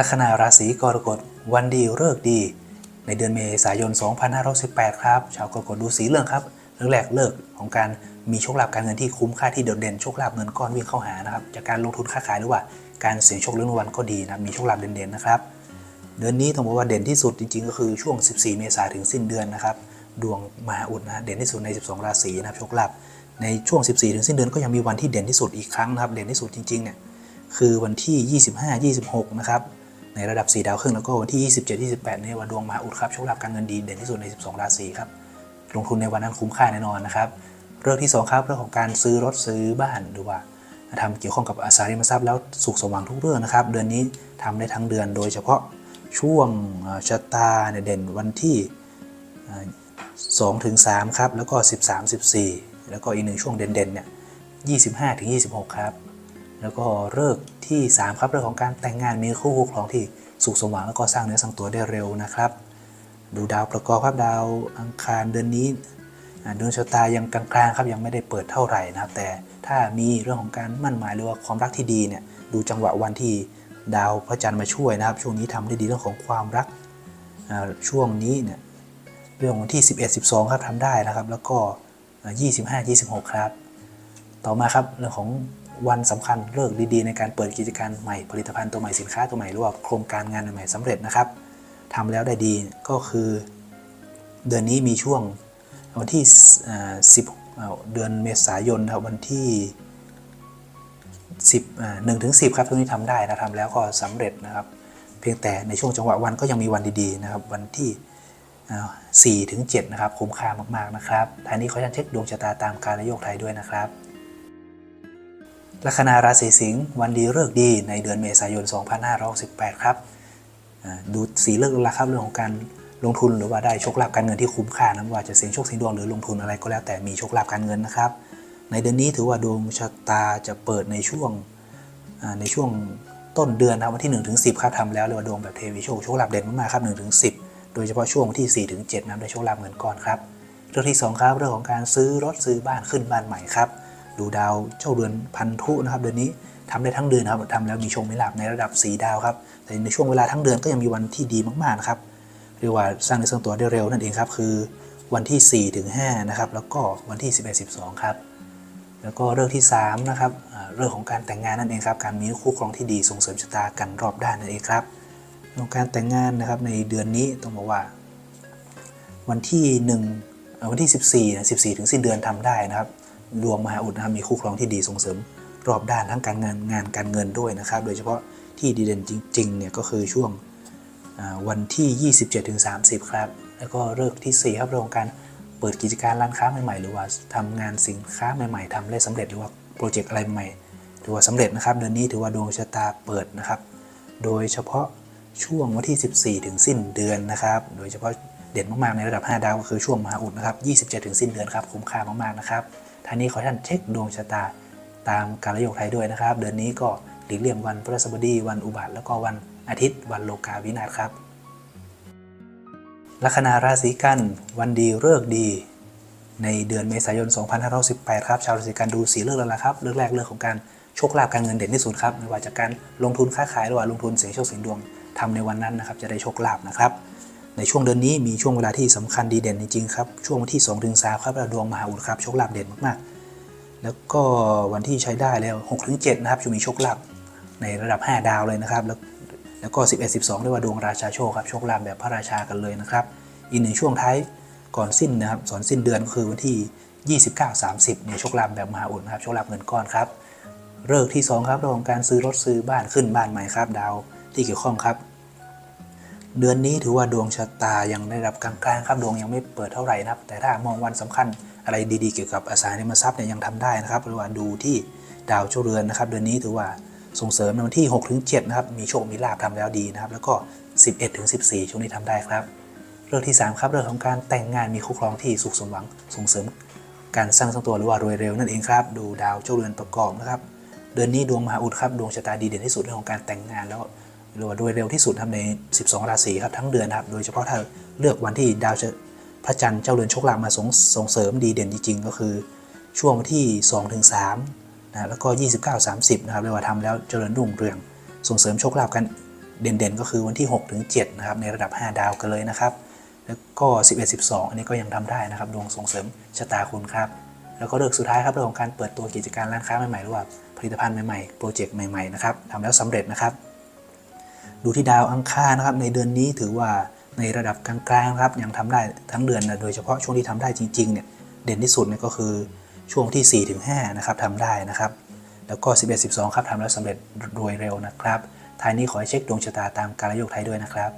ลัคนาราศีกรกฎวันดีเลิกดี ในเดือนเมษายน 2518 ครับ ชาวกรกฎดูสีเรื่องครับ เรื่องแรกเลิกของการมีโชคลาภการเงินที่คุ้มค่าที่โดดเด่นโชคลาภเงินก้อนวิ่งเข้าหานะครับจากการลงทุนค้าขายหรือว่าการเสี่ยงโชคเรื่องวัลก็ดีนะมีโชคลาภเด่นๆนะครับเดือนนี้ต้องบอกว่าเด่นที่สุดจริงๆ ก็คือช่วง 14 เมษายนถึงสิ้นเดือนนะครับดวงมหาอุดนะฮะเด่นที่สุดใน 12 ราศีนะครับโชคลาภในช่วง 14 ถึงสิ้นเดือนก็ยังมีวันที่เด่นที่สุดอีกครั้งนะครับ เด่นที่สุดจริงๆเนี่ยคือวันที่ 25 26 นะครับ ในระดับ 4 ดาวครึ่งแล้วก็วันที่ 27 28เนี่ยวันดวงมหาอุดครับโชคลาภการเงินดีเด่นที่สุดใน 12 ราศีครับลงทุนในวันนั้นคุ้มค่าแน่นอนนะครับเรื่องที่ 2 ครับเรื่องของการซื้อรถซื้อบ้านหรือว่าทำเกี่ยวข้องกับอสังหาริมทรัพย์แล้วสุขสมหวังทุกเรื่องนะครับ เดือนนี้ทำได้ทั้งเดือนโดยเฉพาะช่วงชะตาเนี่ยเด่นวันที่2ถึง3ครับแล้วก็ 13 14 แล้วก็อีกหนึ่งช่วงเด่นๆเนี่ย25ถึง26 ครับ แล้วก็เลิกที่ 3 ครับเรื่องของการแต่งงานมีคู่คู่ครองที่สุขสมหวังแล้วก็สร้างเนื้อสร้างตัวได้เร็วนะครับ ดูดาวประกอบครับดาวอังคารเดือนนี้ดวงชะตายังกลางๆครับยังไม่ได้เปิดเท่าไหร่นะครับ แต่ถ้ามีเรื่องของการมั่นหมายหรือว่าความรักที่ดีเนี่ยดูจังหวะวันที่ดาวพระจันทร์มาช่วยนะครับ ช่วงนี้ทำได้ดีเรื่องของความรักช่วงนี้เนี่ยเรื่องวันที่ 11 12 ครับทำได้นะครับ แล้วก็อ่า25 26 ครับ ต่อมาครับเรื่องของ วันสำคัญเลิกดีๆ ในการเปิดกิจการใหม่ผลิตภัณฑ์ตัวใหม่สินค้าตัวใหม่หรือว่าโครงการงานใหม่ๆสำเร็จนะครับทำแล้วได้ดีก็คือ เดือนนี้มีช่วงวันที่10เดือนเมษายนครับวันที่10อ่า1ถึง10 ครับช่วงนี้ทำได้นะทำแล้วก็สำเร็จนะครับ เพียงแต่ในช่วงจังหวะวันก็ยังมีวันดีๆนะครับ วันที่4ถึง7นะครับคุ้มค่ามากๆนะครับทางนี้ขออนุญาตเช็คดวงชะตาตามการโยกไทยด้วยนะครับ ลัคนาราศีสิงห์วันดีเลิกดีในเดือนเมษายน 2568 ครับดูสีเลือกแล้วครับเรื่องของการลงทุนหรือว่าได้โชคลาภการเงินที่คุ้มค่านะว่าจะเสี่ยงโชคเสี่ยงดวงหรือลงทุนอะไรก็แล้วแต่มีโชคลาภการเงินนะครับ ในเดือนนี้ถือว่าดวงชะตาจะเปิดในช่วงในช่วงต้นเดือนนะครับวันที่1ถึง10ครับทำแล้วเรียกว่าดวงแบบเทวีโชคโชคลาภเด่นมากๆครับ1ถึง10โดยเฉพาะช่วงวันที่4ถึง7นะครับได้โชคลาภเงินก้อนครับเรื่องที่สองครับเรื่องของการซื้อรถซื้อบ้านขึ้นบ้านใหม่ครับ ดูดาวเจ้าเดือนพันธุนะครับ เดือนนี้ทำได้ทั้งเดือนครับทำแล้วมีโชคมีลาภในระดับ 4 ดาวครับ แต่ในช่วงเวลาทั้งเดือนก็ยังมีวันที่ดีมากๆนะครับ เรียกว่าสร้างเนื้อสร้างตัวได้เร็วนั่นเองครับ คือวันที่4ถึง5นะครับ แล้วก็วันที่ 11 12 ครับ แล้วก็เรื่องที่3นะครับ เรื่องของการแต่งงานนั่นเองครับ การมีคู่ครองที่ดีส่งเสริมชะตากันรอบด้านนั่นเองครับเรื่องของการแต่งงานนะครับในเดือนนี้ต้องบอกว่า วันที่1เอ่อวันที่ 14นะ14 ถึงสิ้นเดือนทำได้นะครับ ดวงมหาอุดนะครับมีคู่ครองที่ดีส่งเสริม รอบด้านทั้งการงานงานการเงินด้วยนะครับ โดยเฉพาะที่ดีเด่นจริงๆเนี่ยก็คือช่วงวันที่ 27ถึง30 ครับ แล้วก็เลิกที่ 4 ครับเรื่องการเปิดกิจการร้านค้าใหม่ๆ หรือว่าทำงานสินค้าใหม่ๆทำได้สำเร็จหรือว่าโปรเจกต์อะไรใหม่ถือว่าสำเร็จนะครับ เดือนนี้ถือว่าดวงชะตาเปิดนะครับ โดยเฉพาะช่วงวันที่ 14 ถึงสิ้นเดือนนะครับ โดยเฉพาะเด่นมากๆในระดับ 5 ดาวก็คือช่วงมหาอุดนะครับ 27 ถึงสิ้นเดือนครับ คุ้มค่ามากๆนะครับ ท่านนี้ขอท่านเช็คดวงชะตาตามการละโยกไทยด้วยนะครับ เดือนนี้ก็หลีกเลี่ยงวันพฤหัสบดี วันอุบัติ แล้วก็วันอาทิตย์ วันโลกาวินาศครับ ลัคนาราศีกัน วันดีเลิกดี ในเดือนเมษายน 2518 ครับ ชาวราศีกันดูสีเลือกแล้วละครับ เลือกแรกเรื่องของการโชคลาภการเงินเด่นที่สุดครับ ไม่ว่าจากการลงทุนค้าขายหรือว่าลงทุนเสี่ยงโชคเสี่ยงดวงทำในวันนั้นนะครับ จะได้โชคลาภนะครับ ในช่วงเดือนนี้มีช่วงเวลาที่สำคัญดีเด่นจริงๆครับช่วงวันที่2ถึง3ครับดวงมหาอุดครับโชคลาภเด่นมากๆ แล้วก็วันที่ใช้ได้แล้ว6ถึง7นะครับจะมีโชคลาภในระดับ 5 ดาวเลยนะครับ แล้วแล้วก็ 11 12เรียกว่าดวงราชาโชคครับโชคลาภแบบพระราชากันเลยนะครับ อีกหนึ่งช่วงท้ายก่อนสิ้นนะครับสอนสิ้นเดือนก็คือวันที่ 29 30เนี่ยโชคลาภแบบมหาอุดนะครับโชคลาภเงินก้อนครับเลิกที่ 2 ครับเรื่องของการซื้อรถซื้อบ้านขึ้นบ้านใหม่ครับดาวที่เกี่ยวข้องครับ เดือนนี้ถือว่าดวงชะตายังได้รับกลางๆครับดวงยังไม่เปิดเท่าไหร่นะครับ แต่ถ้ามองวันสำคัญอะไรดีๆเกี่ยวกับอสังหาริมทรัพย์เนี่ยยังทำได้นะครับหรือว่าดูที่ดาวเจ้าเรือนนะครับ เดือนนี้ถือว่าส่งเสริมในวันที่6ถึง7นะครับมีโชคมีลาภทำแล้วดีนะครับ แล้วก็ 11ถึง14 ช่วงนี้ทำได้ครับ เรื่องที่ 3 ครับเรื่องของการแต่งงานมีคู่ครองที่สุขสมหวังส่งเสริมการสร้างสร้างตัวหรือว่ารวยเร็วนั่นเองครับ ดูดาวเจ้าเรือนประกอบนะครับ เดือนนี้ดวงมหาอุดครับดวงชะตาดีเด่นที่สุดเรื่องของการแต่งงานแล้ว หรือว่ารวยเร็วที่สุดครับใน 12 ราศีครับทั้งเดือนครับ โดยเฉพาะถ้าเลือกวันที่ดาวจะพระจันทร์เจ้าเรือนโชคลาภมาส่งส่งเสริมดีเด่นจริงๆก็คือ ช่วงวันที่2ถึง3นะแล้วก็ 29 30 นะครับเรียกว่าทำแล้วเจริญรุ่งเรือง ส่งเสริมโชคลาภกันเด่นๆ ก็คือวันที่6ถึง7นะครับในระดับ 5 ดาวกันเลยนะครับ แล้วก็ 11 12 อันนี้ก็ยังทำได้นะครับดวงส่งเสริมชะตาคุณครับแล้วก็เรื่องสุดท้ายครับเรื่องของการเปิดตัวกิจการร้านค้าใหม่ๆหรือว่าผลิตภัณฑ์ใหม่ๆโปรเจกต์ใหม่ๆนะครับทำแล้วสำเร็จนะครับ ดูที่ดาวอังคารนะครับในเดือนนี้ถือว่าในระดับกลางๆนะครับยังทำได้ทั้งเดือนนะโดยเฉพาะช่วงที่ทำได้จริงๆเนี่ยเด่นที่สุดเนี่ยก็คือช่วงที่ 4-5นะครับทำได้นะครับ แล้วก็ 11 12 ครับทำแล้วสำเร็จโดยเร็วนะครับท้ายนี้ขอให้เช็คดวงชะตาตามการโยกไทยด้วยนะครับ